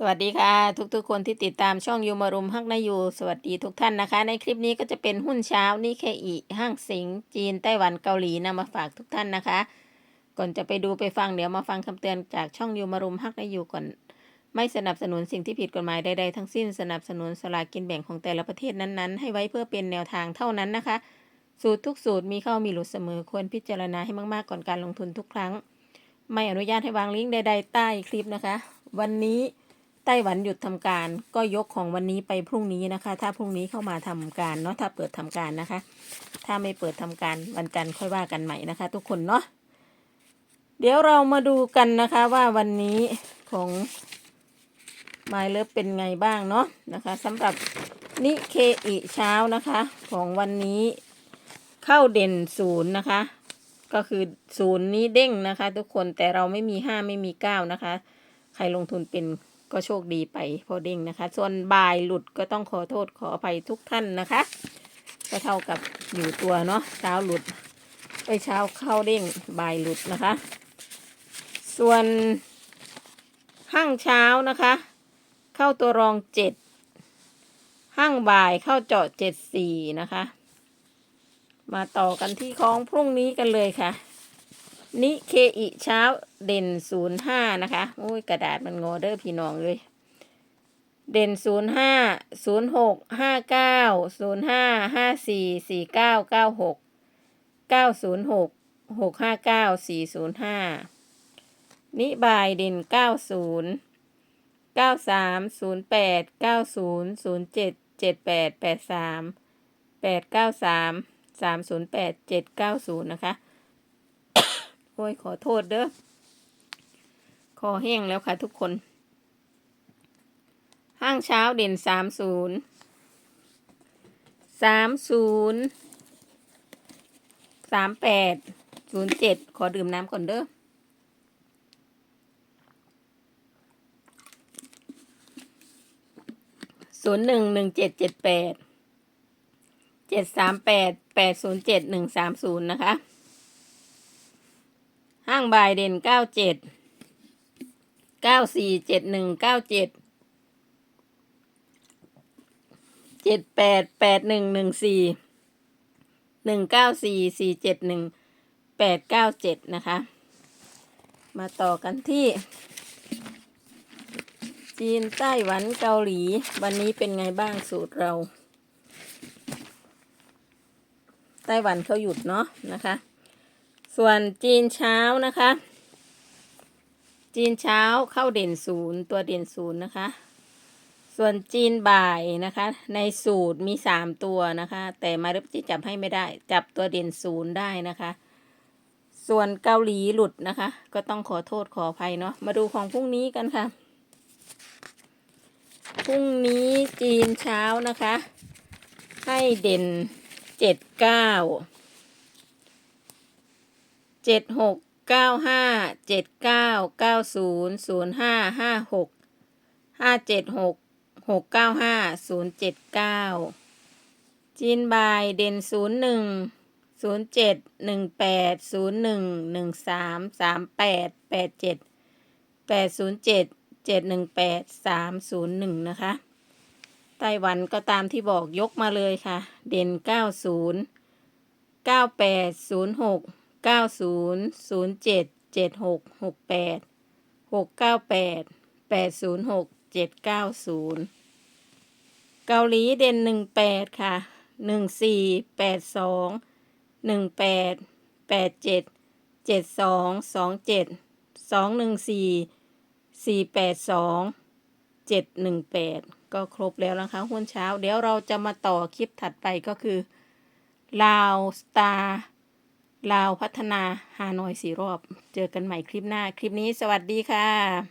สวัสดีค่ะ ทุกๆคนที่ติดตามช่องยูมารุมฮักนายูสวัสดีทุกท่านนะคะ ในคลิปนี้ก็จะเป็นหุ้นเช้านี่แค่อีห้างสิงจีนไต้หวันเกาหลีนำมาฝากทุกท่านนะคะ ก่อนจะไปดูไปฟังเดี๋ยวมาฟังคำเตือนจากช่องยูมารุมฮักนายูก่อน ไม่สนับสนุนสิ่งที่ผิดกฎหมายใดๆทั้งสิ้นสนับสนุนสลากกินแบ่งของแต่ละประเทศนั้นๆ ให้ไว้เพื่อเป็นแนวทางเท่านั้นนะคะ สูตรทุกสูตรมีเข้ามีหลุดเสมอควรพิจารณาให้มากๆก่อนการลงทุนทุกครั้ง ไม่อนุญาตให้วางลิงก์ใด ๆ ใต้คลิปนะคะ วันนี้ ไต้หวันหยุดทำการ ก็ยกของวันนี้ไปพรุ่งนี้นะคะ ถ้าพรุ่งนี้เข้ามาทำการเนาะถ้าเปิดทำการนะคะ ถ้าไม่เปิดทำการวันจันทร์ค่อยว่ากันใหม่นะคะ ทุกคนเนาะเดี๋ยวเรามาดูกันนะคะว่าวันนี้ของไมเลิฟเป็นไงบ้างเนาะนะคะสำหรับนิเคอิเช้านะคะ ของวันนี้เข้าเด่นศูนย์นะคะ ก็คือศูนย์นี้เด้งนะคะ ทุกคนแต่เราไม่มีห้าไม่มีเก้านะคะ ใครลงทุนเป็น ก็โชคดีไปพอเด้งนะคะ ส่วนบ่ายหลุดก็ต้องขอโทษขออภัยทุกท่านนะคะ ก็เท่ากับอยู่ตัวเนาะเช้าหลุดไปเช้าเข้าเด้งบ่ายหลุดนะคะ ส่วนห้างเช้านะคะ เข้าตัวรองเจ็ดห้างบ่ายเข้าเจาะเจ็ดสี่นะคะ มาต่อกันที่ของพรุ่งนี้กันเลยค่ะ นิเคอิเช้าเด่นศูนย์ห้านะคะโอ้ยกระดาษมันงอเด้อพี่น้องเลย เด่นศูนย์ห้าศูนย์หกห้าเก้าศูนย์ห้าห้าสี่สี่เก้าเก้าหกเก้าศูนย์หกหกห้าเก้าสี่ศูนย์ห้านิบายเด่นเก้าศูนย์เก้าสามศูนย์แปดเก้าศูนย์ศูนย์เจ็ดเจ็ดแปดแปดสามแปดเก้าสามสามศูนย์แปดเจ็ดเก้าศูนย์นะคะ โอ้ยขอโทษเด้อคอแห้งแล้วค่ะทุกคน ห้างเช้าเด่นสามศูนย์สามศูนย์สามแปดศูนย์เจ็ดขอดื่มน้ำก่อนเด้อศูนย์หนึ่งหนึ่งเจ็ดเจ็ดแปดเจ็ดสามแปดแปดศูนย์เจ็ดหนึ่งสามศูนย์นะคะ ห้างบายเด่นเก้าเจ็ดเก้าสี่เจ็ดหนึ่งเก้าเจ็ดเจ็ดแปดแปดหนึ่งหนึ่งสี่หนึ่งเก้าสี่สี่เจ็ดหนึ่งแปดเก้าเจ็ดนะคะ มาต่อกันที่ จีนไต้หวันเกาหลี วันนี้เป็นไงบ้างสูตรเรา ไต้หวันเขาหยุดเนาะนะคะ ส่วนจีนเช้านะคะ จีนเช้าเข้าเด่นศูนย์ตัวเด่นศูนย์นะคะ ส่วนจีนบ่ายนะคะ ในสูตรมีสามตัวนะคะ แต่มาริบจิจับให้ไม่ได้ จับตัวเด่นศูนย์ได้นะคะ ส่วนเกาหลีหลุดนะคะ ก็ต้องขอโทษขออภัยเนาะมาดูของพรุ่งนี้กันค่ะพรุ่งนี้จีนเช้านะคะ ให้เด่นเจ็ดเก้า เจ็ดหกเก้าห้าเจ็ดเก้าเก้าศูนย์ศูนย์ห้าห้าหกห้าเจ็ดหกหกเก้าห้าศูนย์เจ็ดเก้าจีนบายเด่นศูนย์หนึ่งศูนย์เจ็ดหนึ่งแปดศูนย์หนึ่งหนึ่งสามสามแปดแปดเจ็ดแปดศูนย์เจ็ดเจ็ดหนึ่งแปดสามศูนย์หนึ่งนะคะ ไต้หวันก็ตามที่บอกยกมาเลยค่ะ เด่นเก้าศูนย์เก้าแปดศูนย์หก เก้าศูนย์ศูนย์เจ็ดเจ็ดหกหกแปดหกเก้าแปดแปดศูนย์หกเจ็ดเก้าศูนย์เกาหลีเด่นหนึ่งแปดค่ะหนึ่งสี่แปดสองหนึ่งแปดแปดเจ็ดเจ็ดสองสองเจ็ดสองหนึ่งสี่สี่แปดสองเจ็ดหนึ่งแปดก็ครบแล้วนะคะหุ้นเช้า เดี๋ยวเราจะมาต่อคลิปถัดไปก็คือลาวสตาร์ ลาวพัฒนาฮานอยสี่รอบ เจอกันใหม่คลิปหน้า คลิปนี้สวัสดีค่ะ